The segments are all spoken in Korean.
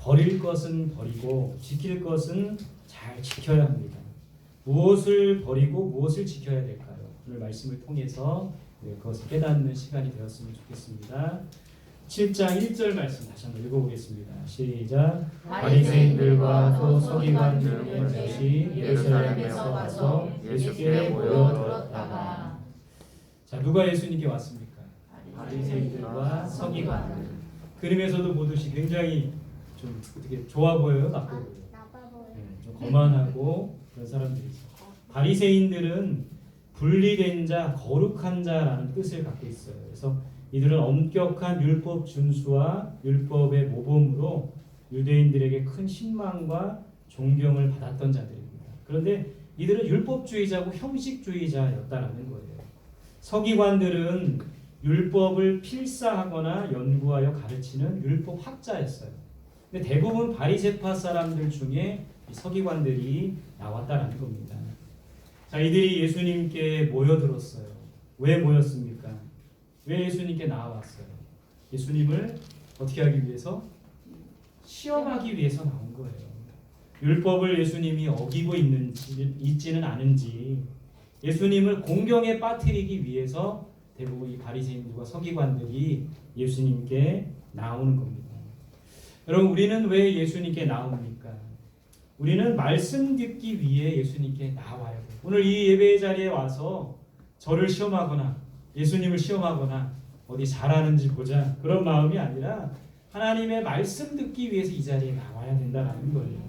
버릴 것은 버리고 지킬 것은 잘 지켜야 합니다. 무엇을 버리고 무엇을 지켜야 될까요? 오늘 말씀을 통해서 네, 그것을 깨닫는 시간이 되었으면 좋겠습니다. 7장 1절 말씀 다시 한번 읽어보겠습니다. 시작. 바리새인들과 또 서기관들 같이 예루살렘에서 와서 예수께 모여들었다가 자 누가 예수님께 왔습니까? 바리새인들과 서기관들. 그림에서도 보듯이 굉장히 좀 어떻게 좋아 보여요, 나빠 보여요? 나빠 보여. 네, 좀 거만하고 그런 사람들이죠. 바리새인들은 분리된 자, 거룩한 자라는 뜻을 갖고 있어요. 그래서 이들은 엄격한 율법 준수와 율법의 모범으로 유대인들에게 큰 신망과 존경을 받았던 자들입니다. 그런데 이들은 율법주의자고 형식주의자였다라는 거예요. 서기관들은 율법을 필사하거나 연구하여 가르치는 율법 학자였어요. 근데 대부분 바리새파 사람들 중에 이 서기관들이 나왔다라는 겁니다. 자, 이들이 예수님께 모여들었어요. 왜 모였습니까? 왜 예수님께 나와왔어요? 예수님을 어떻게 하기 위해서? 시험하기 위해서 나온 거예요. 율법을 예수님이 어기고 있는지 있지는 않은지 예수님을 공경에 빠뜨리기 위해서 대부분 이 바리새인들과 서기관들이 예수님께 나오는 겁니다. 여러분 우리는 왜 예수님께 나옵니까? 우리는 말씀 듣기 위해 예수님께 나와요. 오늘 이 예배 자리에 와서 저를 시험하거나 예수님을 시험하거나 어디 잘하는지 보자 그런 마음이 아니라 하나님의 말씀 듣기 위해서 이 자리에 나와야 된다는 거예요.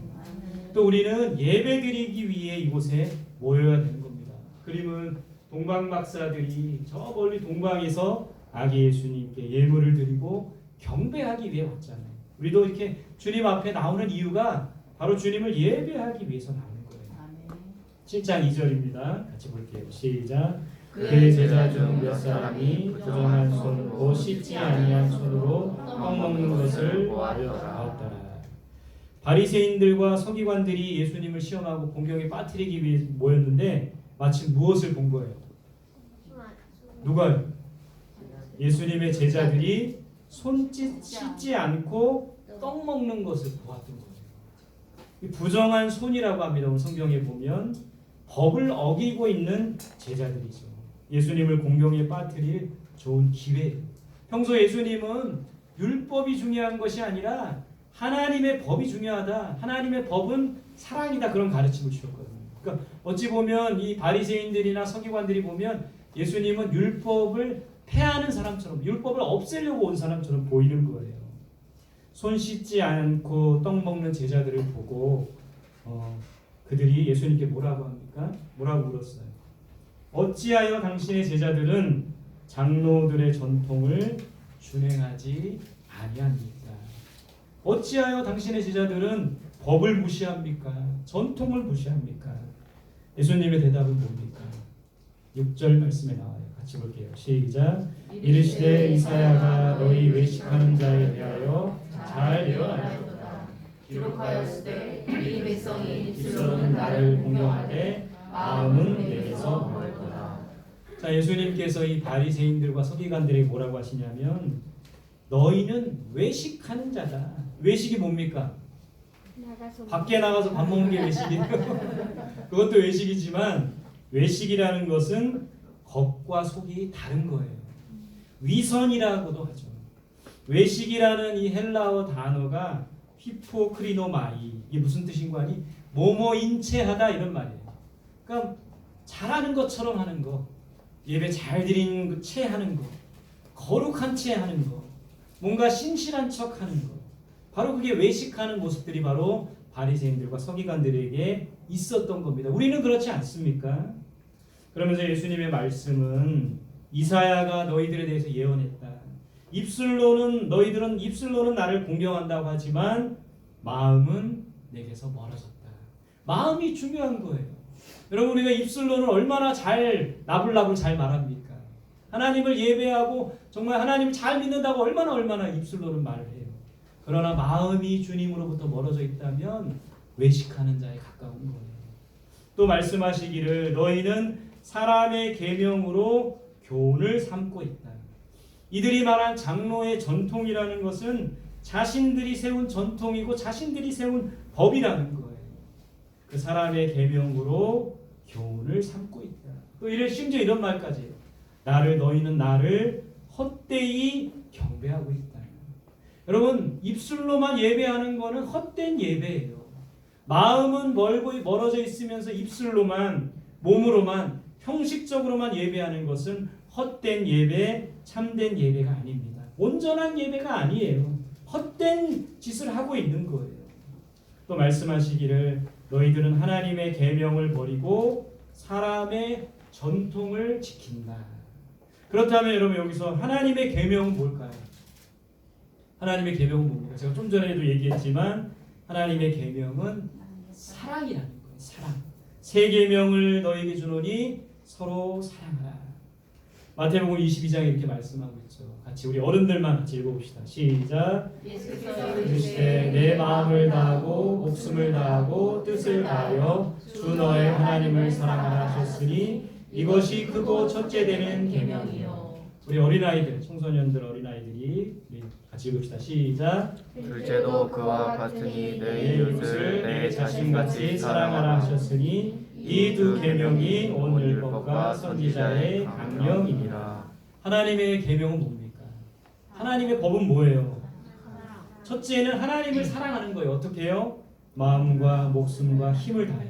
또 우리는 예배 드리기 위해 이곳에 모여야 되는 겁니다. 그림은 동방 박사들이 저 멀리 동방에서 아기 예수님께 예물을 드리고 경배하기 위해 왔잖아요. 우리도 이렇게 주님 앞에 나오는 이유가 바로 주님을 예배하기 위해서 나오는 거예요. 7장 2절입니다. 같이 볼게요. 시작. 그의 제자 중 몇 사람이 부정한 손으로 씻지 아니한 손으로 떡 먹는 것을 보았더라. 바리새인들과 서기관들이 예수님을 시험하고 공경에 빠뜨리기 위해 모였는데 마침 무엇을 본 거예요? 누가요? 예수님의 제자들이 손짓 씻지 않고 떡 먹는 것을 보았던 거예요. 이 부정한 손이라고 합니다. 오늘 성경에 보면 법을 어기고 있는 제자들이죠. 예수님을 공경에 빠뜨릴 좋은 기회. 평소 예수님은 율법이 중요한 것이 아니라 하나님의 법이 중요하다. 하나님의 법은 사랑이다. 그런 가르침을 주셨거든요. 그러니까 어찌 보면 이 바리새인들이나 서기관들이 보면 예수님은 율법을 폐하는 사람처럼 율법을 없애려고 온 사람처럼 보이는 거예요. 손 씻지 않고 떡 먹는 제자들을 보고 어, 그들이 예수님께 뭐라고 합니까? 뭐라고 물었어요? 어찌하여 당신의 제자들은 장로들의 전통을 준행하지 아니합니까? 어찌하여 당신의 제자들은 법을 무시합니까? 전통을 무시합니까? 예수님의 대답은 뭡니까? 6절 말씀에 나와요. 같이 볼게요. 시작. 이르시되 이사야가 너희 외식하는 자에 대하여 잘 예언하였도다. 기록하였으되 이 백성이 입술로는 나를 공경하되 마음은 내게서 멀도다. 자 예수님께서 이 바리새인들과 서기관들에게 뭐라고 하시냐면 너희는 외식하는 자다. 외식이 뭡니까? 나가서 밖에 나가서 밥 먹는 게 외식이에요. 그것도 외식이지만 외식이라는 것은 겉과 속이 다른 거예요. 위선이라고도. 외식이라는 이 헬라어 단어가 히포크리노마이 이게 무슨 뜻인 거 아니? 뭐뭐 인 체하다 이런 말이에요. 그러니까 잘하는 것처럼 하는 거, 예배 잘 드리는 채 하는 거, 거룩한 채 하는 거, 뭔가 신실한 척 하는 거. 바로 그게 외식하는 모습들이 바로 바리새인들과 서기관들에게 있었던 겁니다. 우리는 그렇지 않습니까? 그러면서 예수님의 말씀은 이사야가 너희들에 대해서 예언했다. 입술로는 너희들은 입술로는 나를 공경한다고 하지만 마음은 내게서 멀어졌다. 마음이 중요한 거예요. 여러분 우리가 입술로는 얼마나 잘 나불나불 잘 말합니까? 하나님을 예배하고 정말 하나님을 잘 믿는다고 얼마나 얼마나 입술로는 말을 해요. 그러나 마음이 주님으로부터 멀어져 있다면 외식하는 자에 가까운 거예요. 또 말씀하시기를 너희는 사람의 계명으로 교훈을 삼고 있다. 이들이 말한 장로의 전통이라는 것은 자신들이 세운 전통이고 자신들이 세운 법이라는 거예요. 그 사람의 계명으로 교훈을 삼고 있다. 또 이래 심지어 이런 말까지 해요. 나를 너희는 나를 헛되이 경배하고 있다. 여러분 입술로만 예배하는 거는 헛된 예배예요. 마음은 멀고 멀어져 있으면서 입술로만 몸으로만 형식적으로만 예배하는 것은 헛된 예배, 참된 예배가 아닙니다. 온전한 예배가 아니에요. 헛된 짓을 하고 있는 거예요. 또 말씀하시기를 너희들은 하나님의 계명을 버리고 사람의 전통을 지킨다. 그렇다면 여러분 여기서 하나님의 계명은 뭘까요? 하나님의 계명은 뭡니까? 제가 좀 전에도 얘기했지만 하나님의 계명은 사랑이라는 거예요. 사랑. 세 계명을 너에게 주노니 서로 사랑하라. 마태복음 22장에 이렇게 말씀하고 있죠. 같이 우리 어른들만 같이 읽어봅시다. 시작. 예수께서 내 마음을 다하고 목숨을 다하고 뜻을 다하여 주 너의 하나님을 사랑하라 하셨으니 이것이 크고 첫째 되는 계명이요. 우리 어린아이들, 청소년들 어린아이들이 같이 읽읍시다. 시작. 둘째도 그와 같으니 내내 이웃을 내 자신같이 사랑하라 하셨으니 이 두 계명이 온 율법과 선지자의 강령이니라. 하나님의 계명은 뭡니까? 하나님의 법은 뭐예요? 첫째는 하나님을 사랑하는 거예요. 어떻게 해요? 마음과 목숨과 힘을 다해.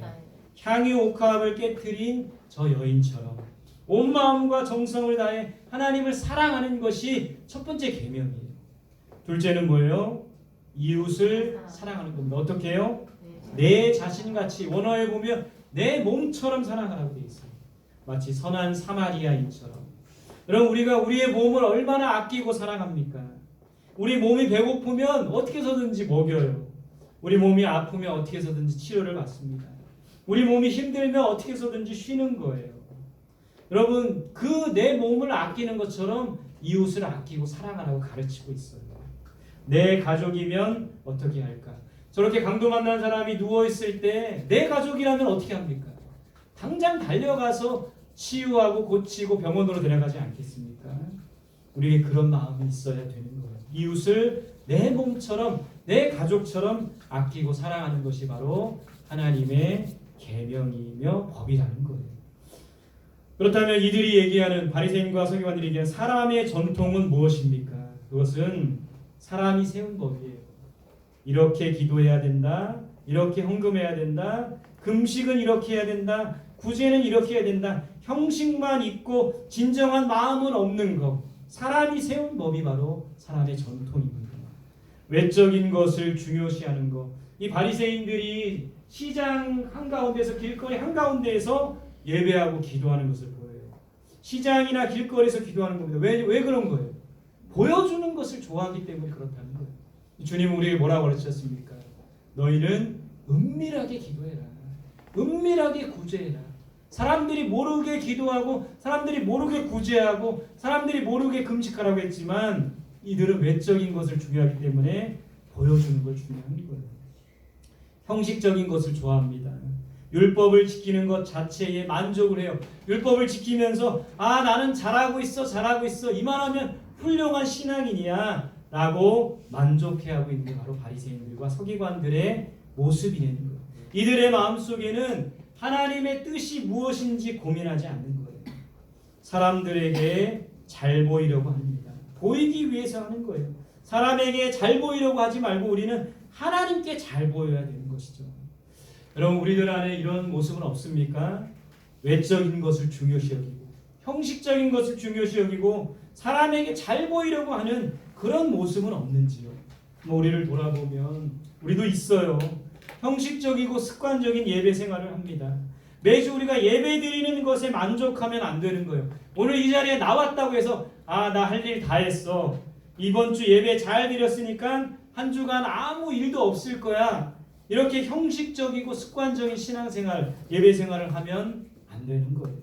향유 옥합을 깨뜨린 저 여인처럼 온 마음과 정성을 다해 하나님을 사랑하는 것이 첫 번째 계명이에요. 둘째는 뭐예요? 이웃을 사랑하는 겁니다. 어떻게 해요? 내 자신같이 원어에 보면 내 몸처럼 사랑하라고 되어 있어요. 마치 선한 사마리아인처럼. 여러분 우리가 우리의 몸을 얼마나 아끼고 사랑합니까? 우리 몸이 배고프면 어떻게 해서든지 먹여요. 우리 몸이 아프면 어떻게 해서든지 치료를 받습니다. 우리 몸이 힘들면 어떻게 해서든지 쉬는 거예요. 여러분 그 내 몸을 아끼는 것처럼 이웃을 아끼고 사랑하라고 가르치고 있어요. 내 가족이면 어떻게 할까? 저렇게 강도 만난 사람이 누워 있을 때 내 가족이라면 어떻게 합니까? 당장 달려가서 치유하고 고치고 병원으로 데려가지 않겠습니까? 우리에게 그런 마음이 있어야 되는 거예요. 이웃을 내 몸처럼 내 가족처럼 아끼고 사랑하는 것이 바로 하나님의 계명이며 법이라는 거예요. 그렇다면 이들이 얘기하는 바리새인과 서기관들이 얘기하는 사람의 전통은 무엇입니까? 그것은 사람이 세운 법이에요. 이렇게 기도해야 된다. 이렇게 헌금해야 된다. 금식은 이렇게 해야 된다. 구제는 이렇게 해야 된다. 형식만 있고 진정한 마음은 없는 것. 사람이 세운 법이 바로 사람의 전통입니다. 외적인 것을 중요시하는 것. 이 바리새인들이 시장 한가운데서 길거리 한가운데에서 예배하고 기도하는 것을 보여요. 시장이나 길거리에서 기도하는 겁니다. 왜, 왜 그런 거예요? 보여주는 것을 좋아하기 때문에 그렇다는 거예요. 주님은 우리에게 뭐라고 가르쳤습니까? 너희는 은밀하게 기도해라. 은밀하게 구제해라. 사람들이 모르게 기도하고 사람들이 모르게 구제하고 사람들이 모르게 금식하라고 했지만 이들은 외적인 것을 중요하기 때문에 보여주는 걸 중요한 거예요. 형식적인 것을 좋아합니다. 율법을 지키는 것 자체에 만족을 해요. 율법을 지키면서 아 나는 잘하고 있어 잘하고 있어 이만하면 훌륭한 신앙인이야 라고 만족해하고 있는 게 바로 바리새인들과 서기관들의 모습이라는 거예요. 이들의 마음속에는 하나님의 뜻이 무엇인지 고민하지 않는 거예요. 사람들에게 잘 보이려고 합니다. 보이기 위해서 하는 거예요. 사람에게 잘 보이려고 하지 말고 우리는 하나님께 잘 보여야 되는 것이죠. 여러분 우리들 안에 이런 모습은 없습니까? 외적인 것을 중요시 여기고 형식적인 것을 중요시 여기고 사람에게 잘 보이려고 하는 그런 모습은 없는지요? 뭐 우리를 돌아보면 우리도 있어요. 형식적이고 습관적인 예배 생활을 합니다. 매주 우리가 예배 드리는 것에 만족하면 안 되는 거예요. 오늘 이 자리에 나왔다고 해서 아 나 할 일 다 했어. 이번 주 예배 잘 드렸으니까 한 주간 아무 일도 없을 거야. 이렇게 형식적이고 습관적인 신앙생활, 예배 생활을 하면 안 되는 거예요.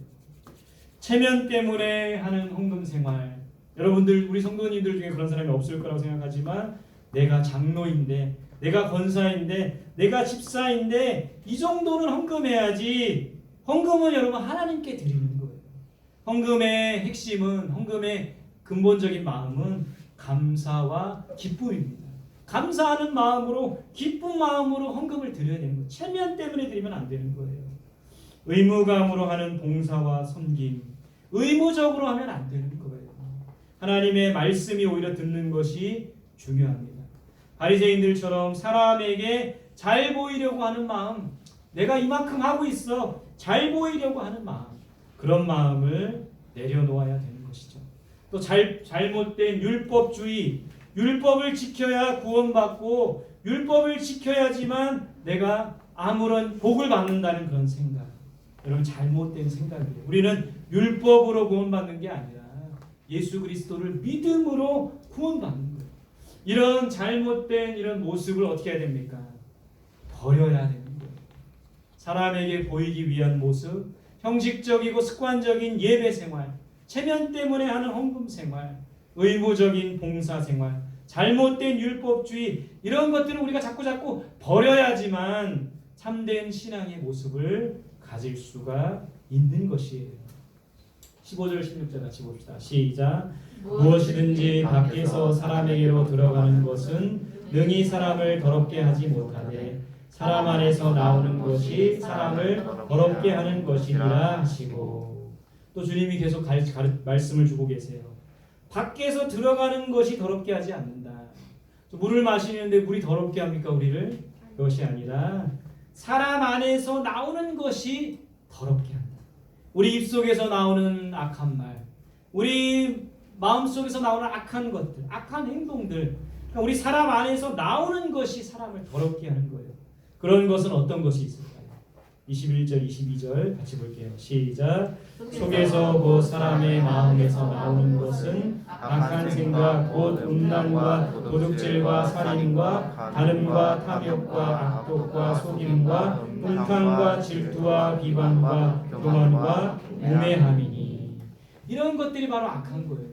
체면 때문에 하는 헌금 생활. 여러분들 우리 성도님들 중에 그런 사람이 없을 거라고 생각하지만 내가 장로인데 내가 권사인데 내가 집사인데 이 정도는 헌금해야지. 헌금은 여러분 하나님께 드리는 거예요. 헌금의 핵심은 헌금의 근본적인 마음은 감사와 기쁨입니다. 감사하는 마음으로 기쁜 마음으로 헌금을 드려야 되는 거예요. 체면 때문에 드리면 안 되는 거예요. 의무감으로 하는 봉사와 섬김, 의무적으로 하면 안 되는 거예요. 하나님의 말씀이 오히려 듣는 것이 중요합니다. 바리새인들처럼 사람에게 잘 보이려고 하는 마음, 내가 이만큼 하고 있어 잘 보이려고 하는 마음, 그런 마음을 내려놓아야 되는 것이죠. 또 잘, 잘못된 율법주의, 율법을 지켜야 구원받고 율법을 지켜야지만 내가 아무런 복을 받는다는 그런 생각. 여러분 잘못된 생각이에요. 우리는 율법으로 구원받는 게 아니라 예수 그리스도를 믿음으로 구원받는. 이런 잘못된 이런 모습을 어떻게 해야 됩니까? 버려야 거예요. 사람에게 보이기 위한 모습, 형식적이고 습관적인 예배 생활, 체면 때문에 하는 헌금 생활, 의무적인 봉사 생활, 잘못된 율법주의 이런 것들은 우리가 자꾸 자꾸 버려야지만 참된 신앙의 모습을 가질 수가 있는 것이에요. 15절 16절 같이 봅시다. 시작. 무엇이든지 밖에서 사람에게로 들어가는 것은 능히 사람을 더럽게 하지 못하되 사람 안에서 나오는 것이 사람을 더럽게 하는 것이니라 하시고 또 주님이 계속 가르, 가르, 말씀을 주고 계세요. 밖에서 들어가는 것이 더럽게 하지 않는다. 물을 마시는데 물이 더럽게 합니까 우리를? 그것이 아니라 사람 안에서 나오는 것이 더럽게 한다. 우리 입 속에서 나오는 악한 말, 우리 마음속에서 나오는 악한 것들, 악한 행동들, 그러니까 우리 사람 안에서 나오는 것이 사람을 더럽게 하는 거예요. 그런 것은 어떤 것이 있을까요? 21절, 22절 같이 볼게요. 시작. 속에서 곧 사람의 마음에서 나오는 것은 악한 생각, 곧 음란과 도둑질과 살인과 다름과 탐욕과 악독과 속임과 불탄과 질투와 비방과 교만과 우매함이니 이런 것들이 바로 악한 거예요.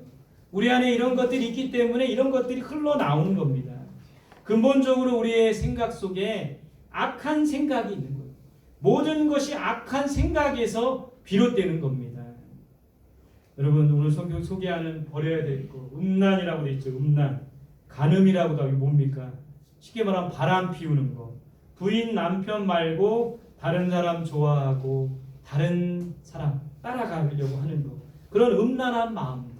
우리 안에 이런 것들이 있기 때문에 이런 것들이 흘러나오는 겁니다. 근본적으로 우리의 생각 속에 악한 생각이 있는 거예요. 모든 것이 악한 생각에서 비롯되는 겁니다. 여러분 오늘 성경 소개하는 버려야 될 거 음란이라고 돼 있죠. 음란, 간음이라고도 하고 뭡니까? 쉽게 말하면 바람 피우는 거. 부인 남편 말고 다른 사람 좋아하고 다른 사람 따라가려고 하는 거. 그런 음란한 마음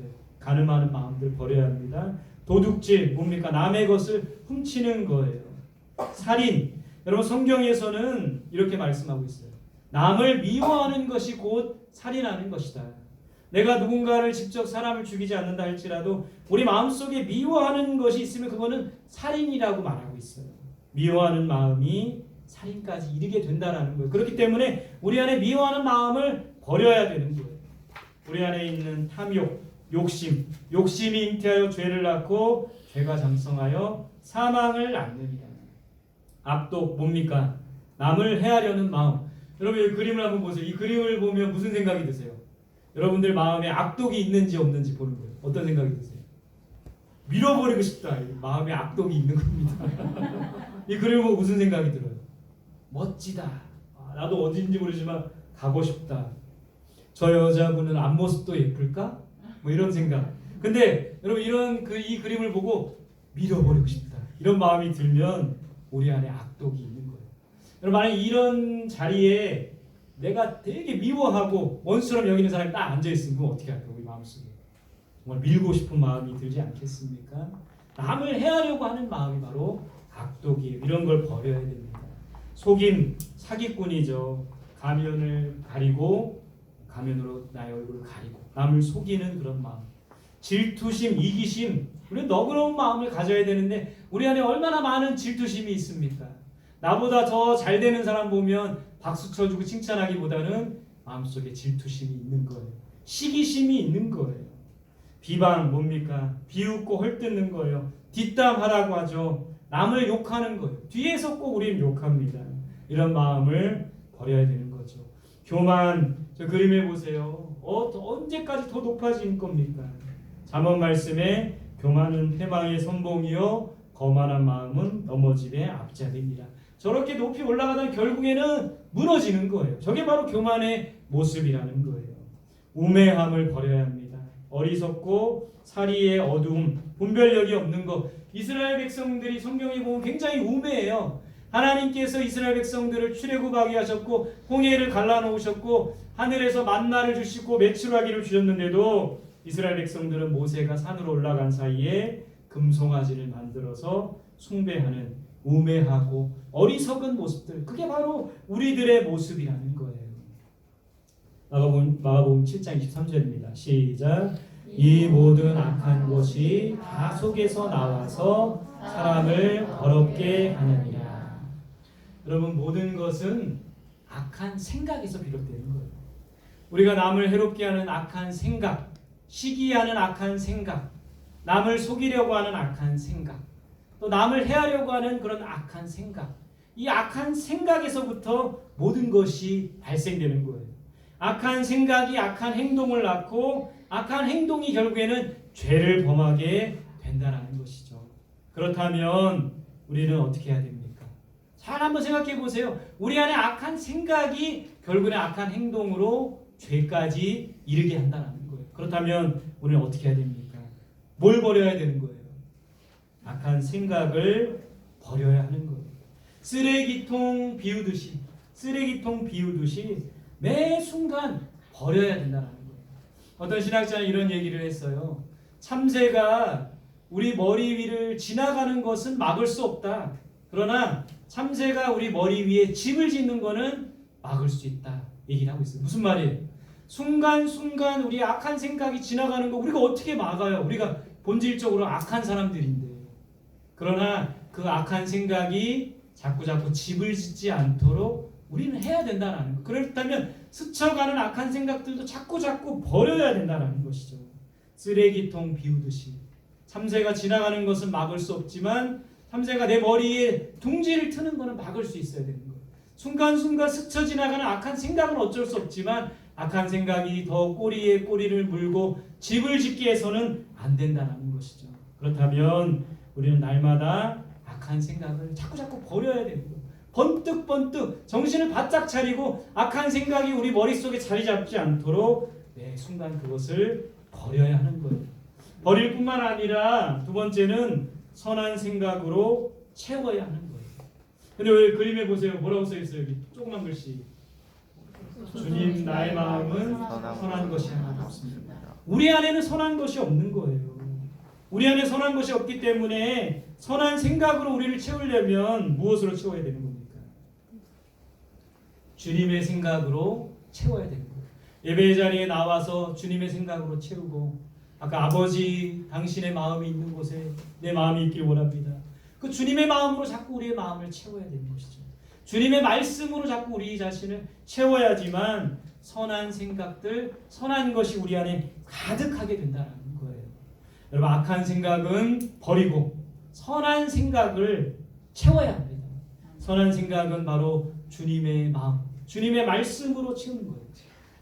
들, 간음하는 마음들 버려야 합니다. 도둑질 뭡니까? 남의 것을 훔치는 거예요. 살인. 여러분 성경에서는 이렇게 말씀하고 있어요. 남을 미워하는 것이 곧 살인하는 것이다. 내가 누군가를 직접 사람을 죽이지 않는다 할지라도 우리 마음속에 미워하는 것이 있으면 그거는 살인이라고 말하고 있어요. 미워하는 마음이 살인까지 이르게 된다라는 거예요. 그렇기 때문에 우리 안에 미워하는 마음을 버려야 되는 거예요. 우리 안에 있는 탐욕, 욕심, 욕심이 잉태하여 죄를 낳고 죄가 장성하여 사망을 낳느니라. 악독 뭡니까? 남을 해하려는 마음. 여러분 이 그림을 한번 보세요. 이 그림을 보면 무슨 생각이 드세요? 여러분들 마음에 악독이 있는지 없는지 보는 거예요. 어떤 생각이 드세요? 밀어버리고 싶다. 이 마음에 악독이 있는 겁니다. 이 그림을 보고 무슨 생각이 들어요? 멋지다. 아, 나도 어딘지 모르지만 가고 싶다. 저 여자분은 앞모습도 예쁠까? 뭐 이런 생각. 근데 여러분 이런 그 이 그림을 보고 밀어버리고 싶다. 이런 마음이 들면 우리 안에 악독이 있는 거예요. 여러분 만약 이런 자리에 내가 되게 미워하고 원수처럼 여기는 사람이 딱 앉아 있으면 어떻게 할까요? 우리 마음속에 정말 밀고 싶은 마음이 들지 않겠습니까? 남을 해하려고 하는 마음이 바로 악독이에요. 이런 걸 버려야 됩니다. 속임 사기꾼이죠. 가면을 가리고 가면으로 나의 얼굴을 가리고 남을 속이는 그런 마음. 질투심, 이기심, 우리 너그러운 마음을 가져야 되는데 우리 안에 얼마나 많은 질투심이 있습니까? 나보다 더 잘 되는 사람 보면 박수 쳐주고 칭찬하기보다는 마음속에 질투심이 있는 거예요. 시기심이 있는 거예요. 비방 뭡니까? 비웃고 헐뜯는 거예요. 뒷담하라고 하죠. 남을 욕하는 거예요. 뒤에서 꼭 우리는 욕합니다. 이런 마음을 버려야 되는 거죠. 교만 저 그림에 보세요. 어, 더 언제까지 더 높아질 겁니까? 잠언 말씀에 교만은 패망의 선봉이요 거만한 마음은 넘어짐의 앞자리니라. 저렇게 높이 올라가다 결국에는 무너지는 거예요. 저게 바로 교만의 모습이라는 거예요. 우매함을 버려야 합니다. 어리석고 사리의 어두움, 분별력이 없는 것. 이스라엘 백성들이 성경에 보면 굉장히 우매해요. 하나님께서 이스라엘 백성들을 출애굽하게 하셨고 홍해를 갈라놓으셨고 하늘에서 만나를 주시고 메추라기를 주셨는데도 이스라엘 백성들은 모세가 산으로 올라간 사이에 금송아지를 만들어서 숭배하는 우매하고 어리석은 모습들 그게 바로 우리들의 모습이라는 거예요. 마가복음, 마가복음 7장 23절입니다. 시작. 이 모든 악한 것이 다 속에서 나와서 사람을 더럽게 하느니라. 여러분 모든 것은 악한 생각에서 비롯되는 거예요. 우리가 남을 해롭게 하는 악한 생각, 시기하는 악한 생각, 남을 속이려고 하는 악한 생각, 또 남을 해하려고 하는 그런 악한 생각. 이 악한 생각에서부터 모든 것이 발생되는 거예요. 악한 생각이 악한 행동을 낳고 악한 행동이 결국에는 죄를 범하게 된다는 것이죠. 그렇다면 우리는 어떻게 해야 됩니까? 잘 한번 생각해 보세요. 우리 안에 악한 생각이 결국에 악한 행동으로 죄까지 이르게 한다는 거예요. 그렇다면 우리는 어떻게 해야 됩니까? 뭘 버려야 되는 거예요? 악한 생각을 버려야 하는 거예요. 쓰레기통 비우듯이 쓰레기통 비우듯이 매 순간 버려야 된다는 거예요. 어떤 신학자는 이런 얘기를 했어요. 참새가 우리 머리 위를 지나가는 것은 막을 수 없다. 그러나 참새가 우리 머리 위에 집을 짓는 것은 막을 수 있다. 얘기를 하고 있어요. 무슨 말이에요? 순간순간 우리 악한 생각이 지나가는 거 우리가 어떻게 막아요? 우리가 본질적으로 악한 사람들인데. 그러나 그 악한 생각이 자꾸 자꾸 집을 짓지 않도록 우리는 해야 된다는 거. 그렇다면 스쳐가는 악한 생각들도 자꾸 자꾸 버려야 된다는 것이죠. 쓰레기통 비우듯이 참새가 지나가는 것은 막을 수 없지만 참새가 내 머리에 둥지를 트는 것은 막을 수 있어야 되는 거예요. 순간순간 스쳐 지나가는 악한 생각은 어쩔 수 없지만 악한 생각이 더 꼬리에 꼬리를 물고 집을 짓게 해서는 안 된다는 것이죠. 그렇다면 우리는 날마다 악한 생각을 자꾸 자꾸 버려야 되는 거예요. 번뜩 번뜩 정신을 바짝 차리고 악한 생각이 우리 머릿속에 자리 잡지 않도록 매 순간 그것을 버려야 하는 거예요. 버릴 뿐만 아니라 두 번째는 선한 생각으로 채워야 하는 거예요. 근데 왜 그림에 보세요. 뭐라고 써 있어요? 여기 조그만 글씨. 주님 나의 마음은 선한 것이 하나도 없습니다. 우리 안에는 선한 것이 없는 거예요. 우리 안에 선한 것이 없기 때문에 선한 생각으로 우리를 채우려면 무엇으로 채워야 되는 겁니까? 주님의 생각으로 채워야 되는 거예요. 예배 자리에 나와서 주님의 생각으로 채우고 아까 아버지 당신의 마음이 있는 곳에 내 마음이 있길 원합니다. 그 주님의 마음으로 자꾸 우리의 마음을 채워야 되는 것이죠. 주님의 말씀으로 자꾸 우리 자신을 채워야지만 선한 생각들, 선한 것이 우리 안에 가득하게 된다는 거예요. 여러분 악한 생각은 버리고 선한 생각을 채워야 합니다. 선한 생각은 바로 주님의 마음, 주님의 말씀으로 채우는 거예요.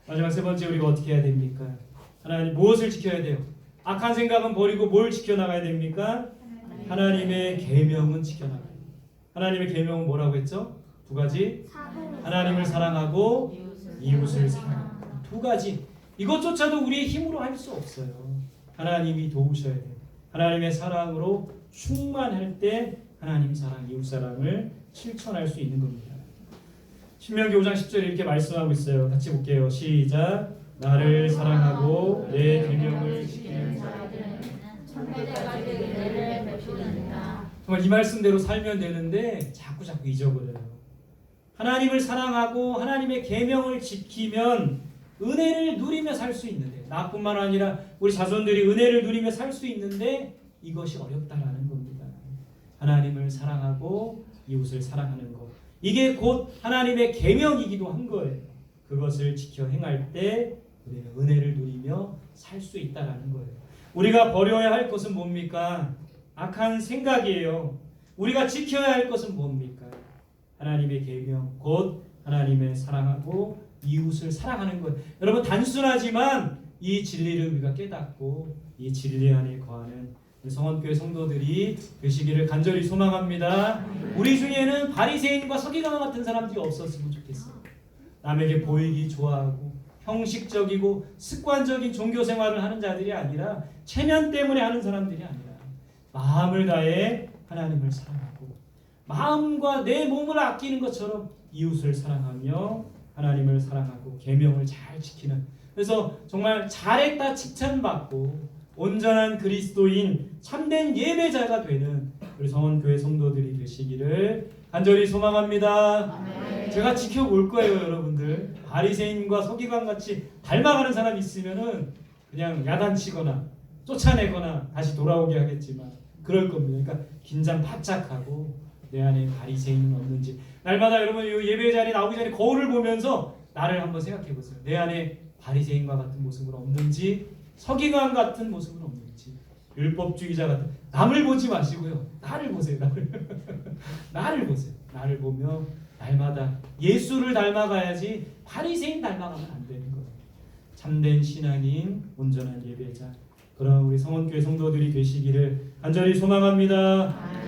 마지막 세 번째 우리가 어떻게 해야 됩니까? 하나님 무엇을 지켜야 돼요? 악한 생각은 버리고 뭘 지켜나가야 됩니까? 하나님의 계명은 지켜나가야 돼요. 하나님의 계명은 뭐라고 했죠? 두 가지. 하나님을 사랑하고 이웃을 사랑하고 두 가지. 이것조차도 우리의 힘으로 할 수 없어요. 하나님이 도우셔야 돼요. 하나님의 사랑으로 충만할 때 하나님 사랑, 이웃 사랑을 실천할 수 있는 겁니다. 신명기 5장 10절에 이렇게 말씀하고 있어요. 같이 볼게요. 시작. 나를 사랑하고 내 계명을 지키는 자. 천대가 되기 은혜를 베푸느니라. 정말 이 말씀대로 살면 되는데 자꾸 자꾸 잊어버려요. 하나님을 사랑하고 하나님의 계명을 지키면 은혜를 누리며 살 수 있는데 나뿐만 아니라 우리 자손들이 은혜를 누리며 살 수 있는데 이것이 어렵다라는 겁니다. 하나님을 사랑하고 이웃을 사랑하는 것. 이게 곧 하나님의 계명이기도 한 거예요. 그것을 지켜 행할 때 우리는 은혜를 누리며 살 수 있다라는 거예요. 우리가 버려야 할 것은 뭡니까? 악한 생각이에요. 우리가 지켜야 할 것은 뭡니까? 하나님의 계명, 곧 하나님의 사랑하고 이웃을 사랑하는 것. 여러분 단순하지만 이 진리를 우리가 깨닫고 이 진리 안에 거하는 성원교회 성도들이 되시기를 간절히 소망합니다. 우리 중에는 바리새인과 서기관 같은 사람들이 없었으면 좋겠어요. 남에게 보이기 좋아하고 형식적이고 습관적인 종교 생활을 하는 자들이 아니라 체면 때문에 하는 사람들이 아니라 마음을 다해 하나님을 사랑하고 마음과 내 몸을 아끼는 것처럼 이웃을 사랑하며 하나님을 사랑하고 계명을 잘 지키는 그래서 정말 잘했다 칭찬받고 온전한 그리스도인 참된 예배자가 되는 우리 성원교회 성도들이 되시기를 간절히 소망합니다. 제가 지켜볼 거예요, 여러분들. 바리새인과 서기관 같이 닮아가는 사람 있으면은 그냥 야단치거나 쫓아내거나 다시 돌아오게 하겠지만 그럴 겁니다. 그러니까 긴장 바짝 하고 내 안에 바리새인은 없는지 날마다 여러분 이 예배 자리 나오기 전에 거울을 보면서 나를 한번 생각해 보세요. 내 안에 바리새인과 같은 모습은 없는지 서기관 같은 모습은 없는지 율법주의자 같은 남을 보지 마시고요. 나를 보세요. 나를 나를 보세요. 나를 보며 날마다 예수를 닮아가야지 바리새인 닮아가면 안 되는 거예요. 참된 신앙인 온전한 예배자 그런 우리 성원교회 성도들이 되시기를 간절히 소망합니다.